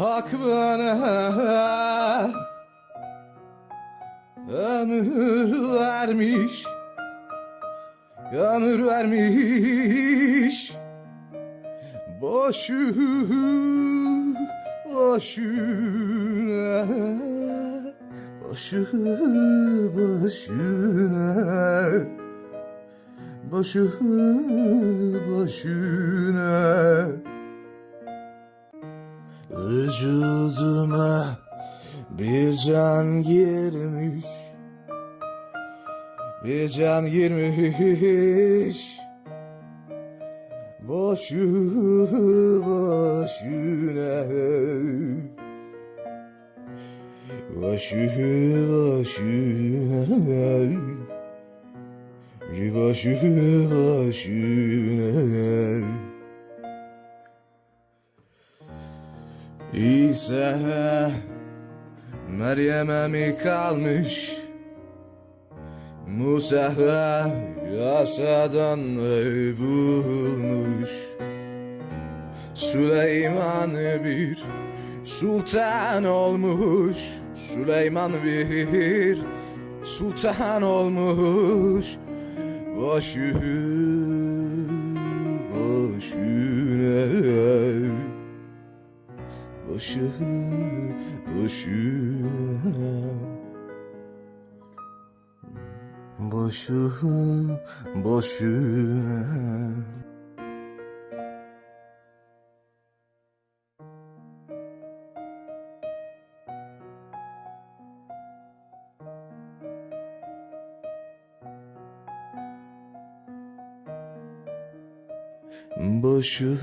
Hak bana ömür vermiş Ömür vermiş. Boşu boşuna Boşu boşuna. Boşu boşuna Vücuduma bir can girmiş Bir can girmiş. Boşu boşuna Boşu boşuna Bir boşu boşuna İsa Meryem'e mi kalmış? Musa yasadan bulmuş. Süleyman bir sultan olmuş. Süleyman bir sultan olmuş. Boşu boşuna Boşu boşuna Boşu boşuna Boşu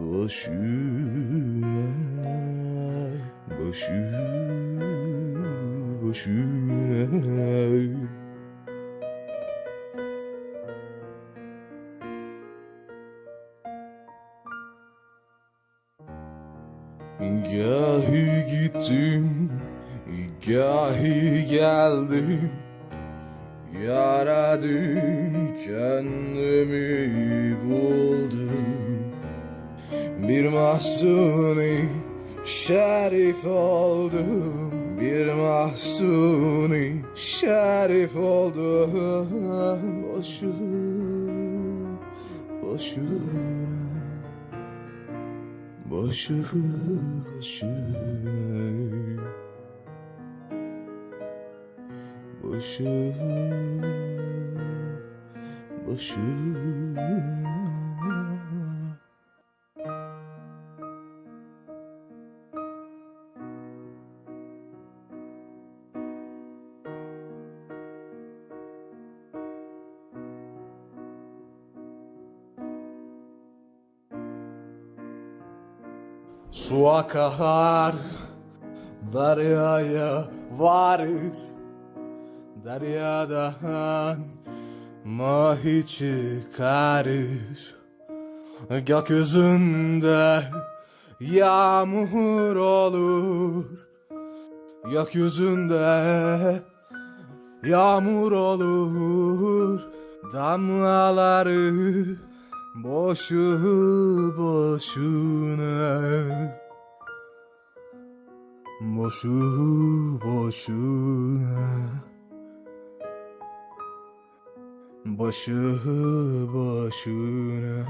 boşuna Boşu boşuna. Gahi gittim, gahi geldim Yaradım kendimi buldum. Bir mahzuni şerif oldum. Bir mahzuni şerif oldum. Boşu boşuna Boşu boşuna Boşu boşuna Su akar deryaya varır Deryadan mahi çıkarır. Gökyüzünde yağmur olur. Gökyüzünde yağmur olur. Damlaları boşu boşuna. Boşu boşuna Boşu boşuna